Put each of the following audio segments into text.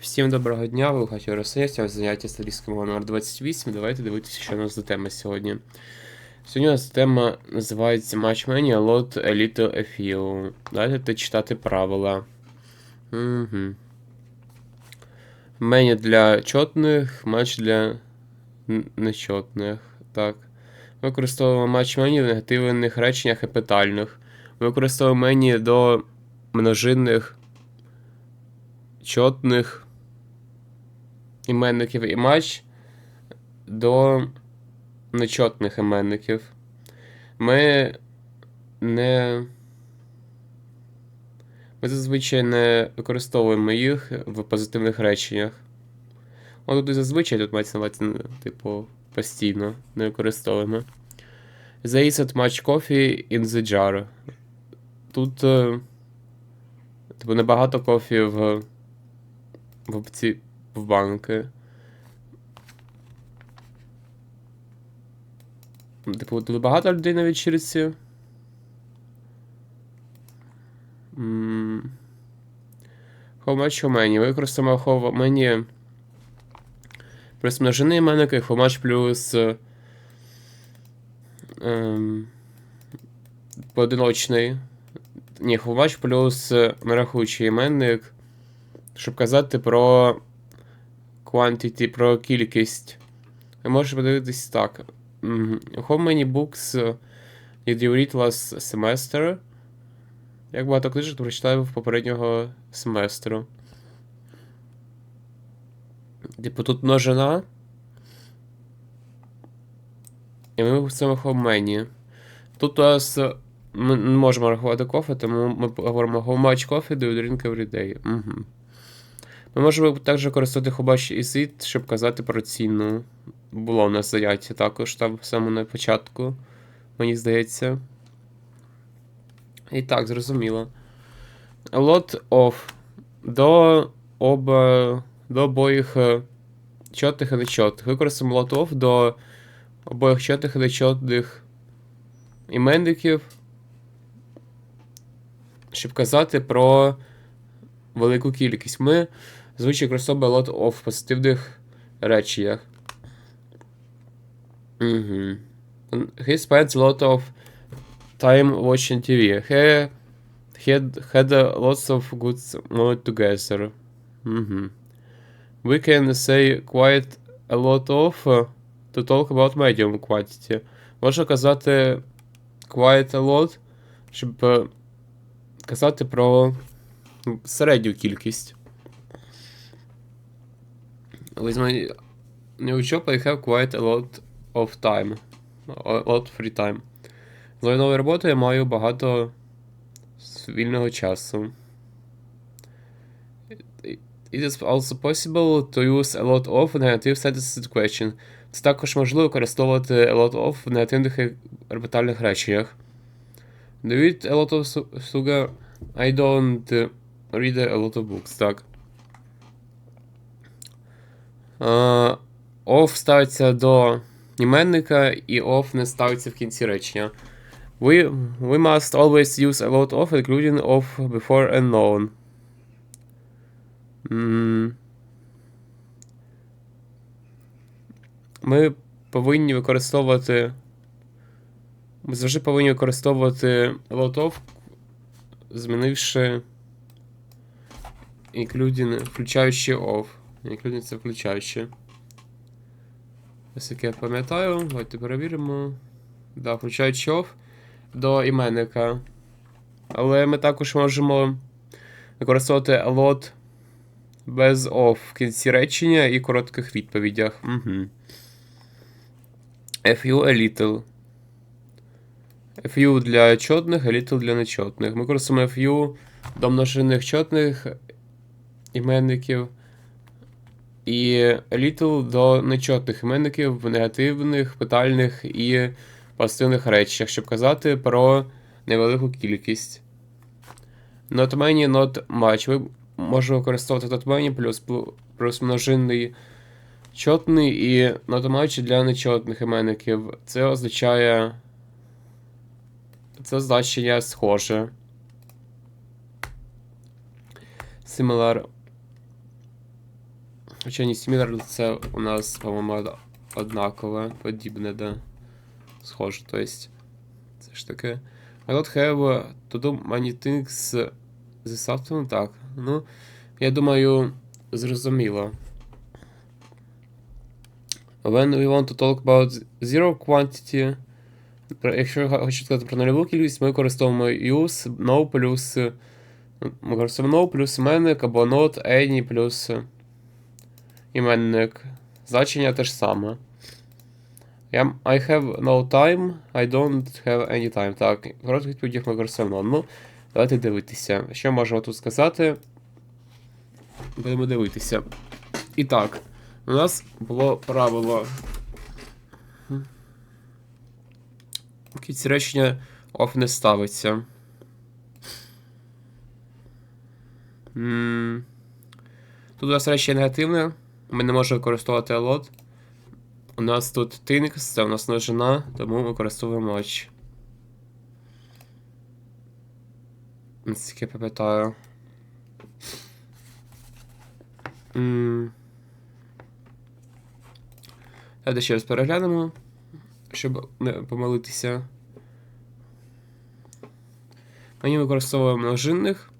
Всім доброго дня, ви хаті Росія, заняття статистики мова номер 28. Давайте дивитися, що у нас за тема сьогодні. Сьогодні у нас тема називається Match Menu Lot A Little Давайте читати правила. Угу. Мені для чотних, матч для нечотних. Так. Використовуємо матч мені в негативних реченнях і питальних. Використовуємо мені до множинних чотних іменників і матч до нечотних іменників. Ми не. Ми зазвичай не використовуємо їх в позитивних реченнях. О, тут і зазвичай тут мається на типу, постійно не використовуємо. There is much coffee in the jar. Тут. е, Типу, небагато кофі в. В ці. В банки. Типу, тут багато людей на вечірці. How many? Використаємо how many плюс множини іменники, much плюс ем, поодиночний. Ні, much плюс е, нарахуючий іменник, щоб казати про quantity, про кількість. Ви можете подивитись так. How many books е, did you read last semester? Як багато книжок прочитав в попереднього семестру? Типу тут множина. І ми виписуємо how many. Тут у нас е, ми не можемо рахувати кофе, тому ми говоримо how much coffee do you drink every day. Угу. Ми можемо також how much is it, щоб казати про ціну. Було у нас заняття також там самому на початку, мені здається. І так, зрозуміло. A lot of до оба, до обоїх е, чотних і нечотних. Використаємо lot of до обоїх чотних і нечотних іменників, щоб казати про велику кількість. Ми звичайно використовуємо lot of позитивних реченнях. Угу. He spends a lot of time watching TV. He had, had uh, lots of good moments together. Угу. We can say quite a lot of uh, to talk about medium quantity. Можна казати quite a lot, щоб е, казати про ну, середню кількість. With my new job I have quite a lot of time. A lot free time. З моєю новою роботою я маю багато вільного часу. It is also possible to use a lot of negative sentences question. Це також можливо використовувати a lot of в негативних орбітальних реченнях. Do you eat a lot of sugar? I don't uh, read a lot of books. Так. Off ставиться до іменника, і off не ставиться в кінці речення. We, we must always use a lot of, including of before and known. Ми повинні використовувати. Ми завжди повинні використовувати lot of, змінивши including, включаючи off. Це включаючи. Ось як я пам'ятаю, давайте перевіримо. Да, включаючи off до іменника. Але ми також можемо використовувати lot без off в кінці речення і коротких відповідях. Угу. Few, a little. Few для чотних, a little для нечотних. Ми використовуємо a few до множинних чотних іменників. І little до нечотних іменників в негативних, питальних і позитивних реченнях, щоб казати про невелику кількість. Not many, not much. Ви можете використовувати not many плюс, плюс множинний чотний і not much для нечотних іменників. Це означає. Це значення схоже. Similar Хоча ні, similar це у нас, по-моєму, однакове, подібне, да. Схоже, то есть. Це ж таке. I don't have to do many things this afternoon. Так. Ну, я думаю, зрозуміло. When we want to talk about zero quantity, якщо хочу сказати про нульову кількість, ми використовуємо use, no плюс. е, Ми використовуємо no плюс іменник або not, any плюс іменник. Значення те ж саме. I have no time, I don't have any time. Так, в коротких відповідях ми використовуємо. Ну, давайте дивитися. Що можемо тут сказати? Будемо дивитися. І так, у нас було правило. В кінці речення off не ставиться. Тут у нас речення негативне. Ми не можемо використовувати lot. У нас тут things, це у нас множина, тому використовуємо much. Наскільки я пам'ятаю. Давайте ще раз переглянемо, щоб не помилитися. Мені використовуємо множинних.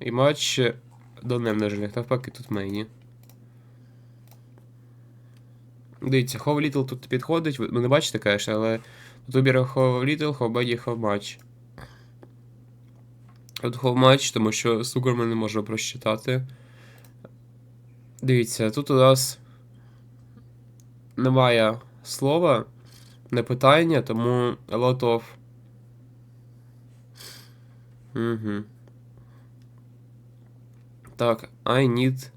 І матч до немножинних. Навпаки, тут мені. Дивіться, how little тут підходить. Ви не бачите, конечно, але тут вибір how little, how many, how much. Тут how much, тому що сугар ми не можемо просчитати. Дивіться, тут у нас немає слова, не питання, тому a lot of. Угу. Так, I need.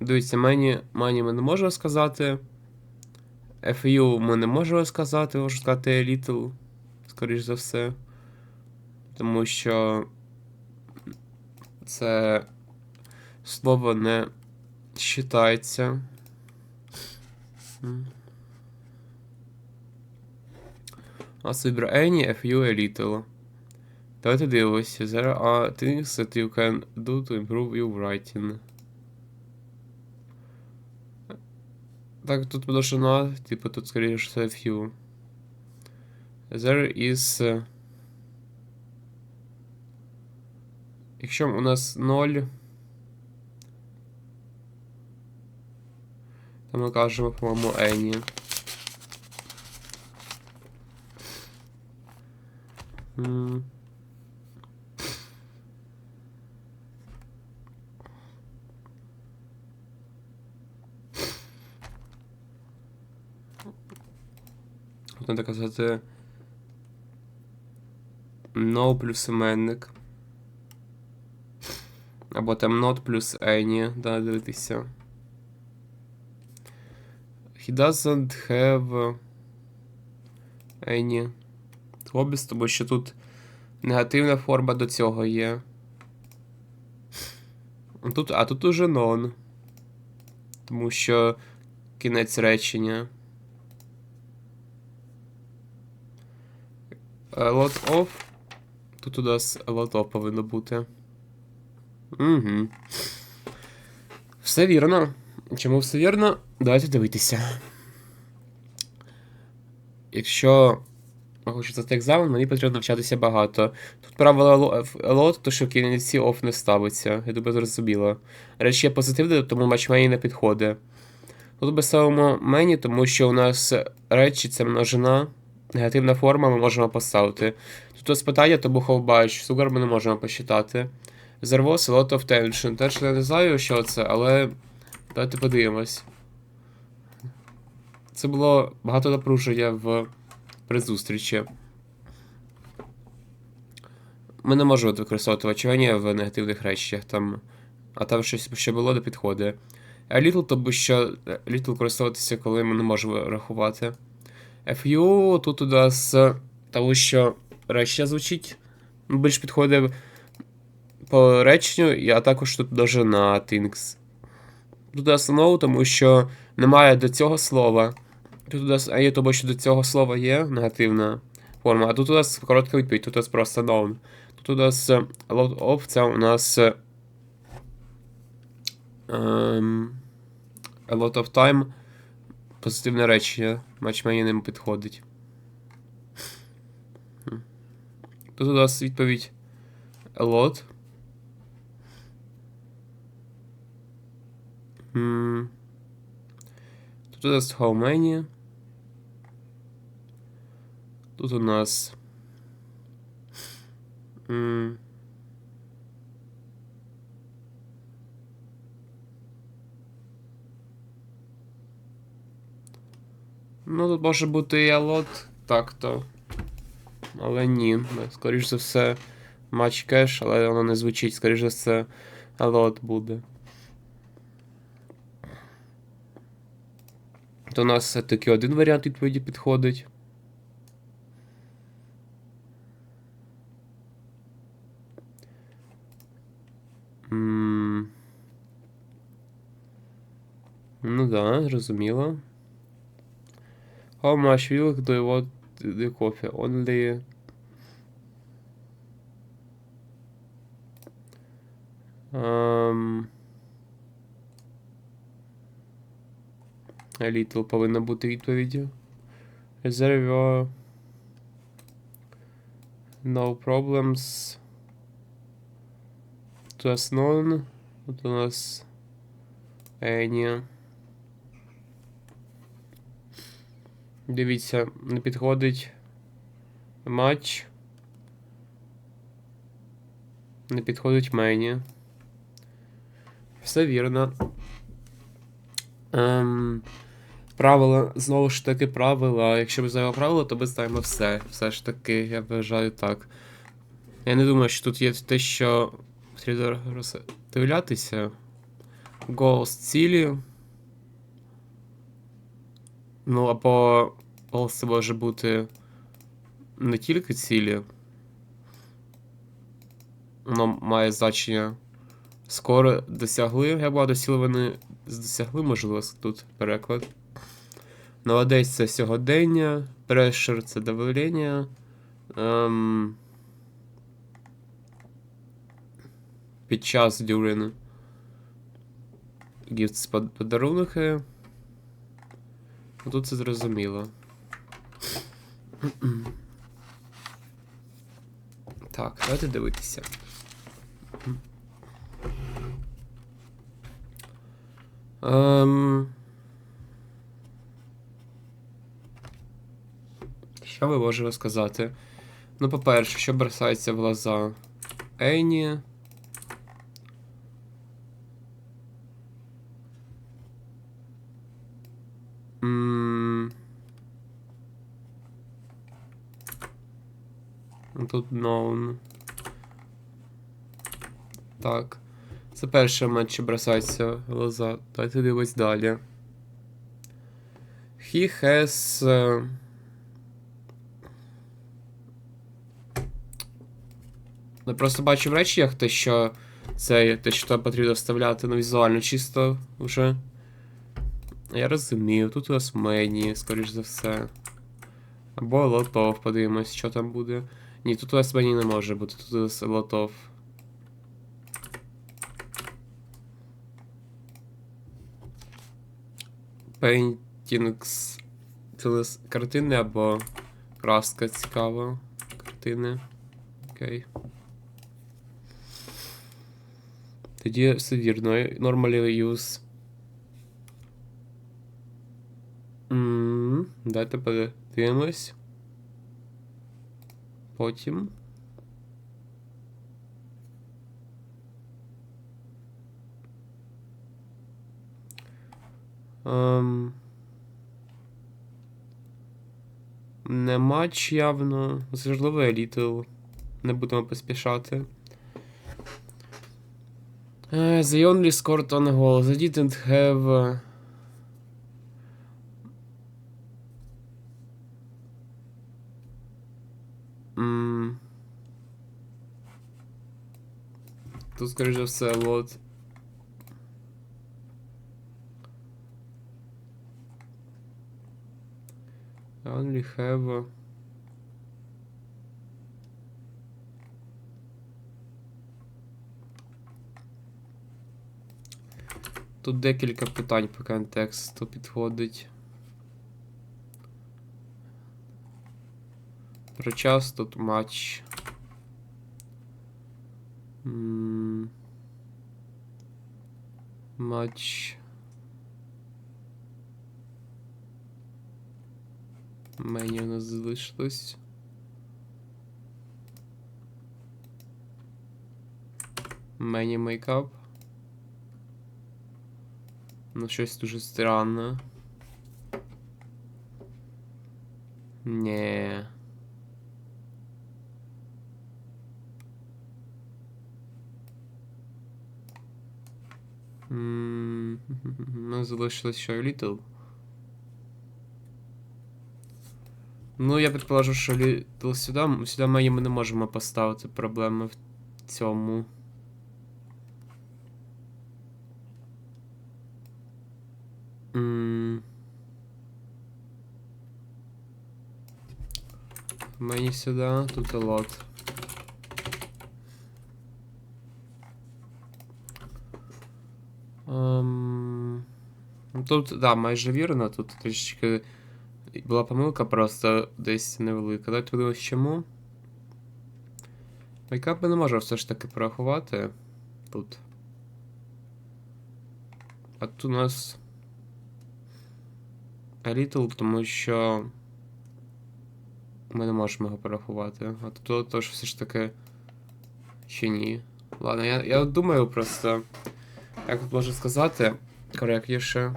Дивіться, мені, мені ми не можемо сказати. FU ми не можемо сказати, можу сказати little, скоріш за все. Тому що це слово не считається. М. А вибір any, FU a little. Давайте дивимося. There are things that you can do to improve your writing. Так, тут множина, типу тут скоріше все few. There is. е, Якщо у нас 0. То ми кажемо, по-моєму, any. М. Можна казати. No плюс іменник. Або там not плюс any, да, дивитися. He doesn't have any hobbies, тому що тут негативна форма до цього є. Тут, а тут уже non. Тому що кінець речення. A lot of. Тут у нас a lot of повинно бути. Угу. Все вірно. Чому все вірно? Давайте дивитися. Якщо я хочу здати екзамен, мені потрібно навчатися багато. Тут правило ло- a lot, то що в кінці off не ставиться. Я думаю, зрозуміло. Речі є позитивне, тому матч мені не підходить. Тут ми ставимо мені, тому що у нас речі це множина. Негативна форма ми можемо поставити. Тут ось питання, тому ховбач. Сугар ми не можемо посчитати. A lot of tension. Теж я не знаю, що це, але давайте подивимось. Це було багато напруження в при зустрічі. Ми не можемо використовувати очевидні в негативних речах, там, а там щось ще було до підходи. А little, тому що little використовуватися, коли ми не можемо рахувати. FU тут у нас, е, тому що речення звучить більш підходить по реченню, а також тут дожина things. Тут у нас no, тому що немає до цього слова. Тут у нас а є, тому що до цього слова є негативна форма, а тут у нас коротка відповідь, тут у нас просто known. Тут у нас е, lot of, це у нас ем, a lot of time. Позитивне речення. Матч мені ним підходить. Тут у нас відповідь a lot. Тут у нас how many. Тут у нас. Ну, тут може бути і алот, так-то. Але ні. Скоріш за все, матч кеш, але воно не звучить, скоріш за все, алот буде. То у нас все-таки один варіант відповіді підходить. М. Ну да, зрозуміло. How much milk do you want the coffee? Only... Um... A little повинна бути відповіддю. Reserve your... No problems. Just none. Тут у нас Any. Дивіться, не підходить матч. Не підходить мені. Все вірно. Ем, правила, знову ж таки, правила. Якщо ми знаємо правила, то ми знаємо все. Все ж таки, я вважаю так. Я не думаю, що тут є те, що потрібно роздивлятися. Goals цілі. Ну, або це може бути не тільки цілі. Воно має значення. Скоро досягли. Як багато цілей вони досягли, можливо, тут переклад. Молодець це сьогодення. Pressure це давлення. Ем... Під час during. Gifts под- подарунки. Тут це зрозуміло. Так, давайте дивитися. Ем... Що ми можемо сказати? Ну, по-перше, що бросається в глаза Ені. М. Ну, Тут known. Так. Це перше матч що бросається в глаза. Давайте дивись далі. He has. е, Я просто бачу в речіях те, що це те, що потрібно вставляти на візуально чисто вже. Я розумію, тут у нас мені, скоріш за все. Або лотов, подивимось, що там буде. Ні, тут у нас мені не може бути, тут лотов. Paintings. Це картини або краска цікава. Картини. Окей. Тоді все вірно. Normally use. М, Дайте подивимось. Потім. Ем... Не матч явно. Можливо, Elite. Не будемо поспішати. Е, The only scored on goal. They didn't have. Тут, скоріш за все, лот. Only have... Тут декілька питань по контексту підходить. Про час тут матч. Матч. Мені у нас залишилось. Мені мейкап. Ну, щось дуже странне. Ні. Ну, залишилось ще Little. Ну, я предположу, що Little сюди. Сюди ми не можемо поставити проблеми в цьому. Мені сюди, тут лот. Ем, ну, Тут, да, майже вірно, тут трішечки була помилка просто десь невелика. Давайте подивимось чому. Майкап ми не можемо все ж таки порахувати тут. А тут у нас Little, тому що ми не можемо його порахувати. А тут тож все ж таки. Чи ні. Ладно, я, я думаю просто. Як можу сказати, коректніше.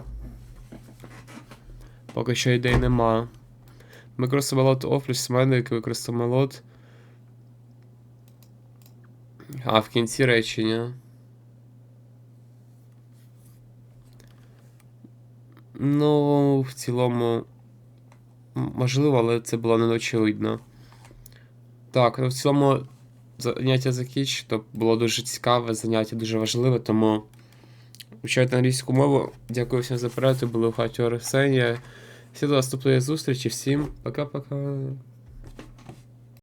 Поки що ідей нема. Ми використовуємо лот офліс мене, який використовуємо лот. А, в кінці речення. Ну, в цілому. Можливо, але це було не очевидно. Так, ну в цілому заняття закінчено. Було дуже цікаве, заняття дуже важливе, тому вивчайте англійську мову. Дякую всім за перегляд. Були в хаті Арсенія. Всі до наступної зустрічі. Всім пока-пока.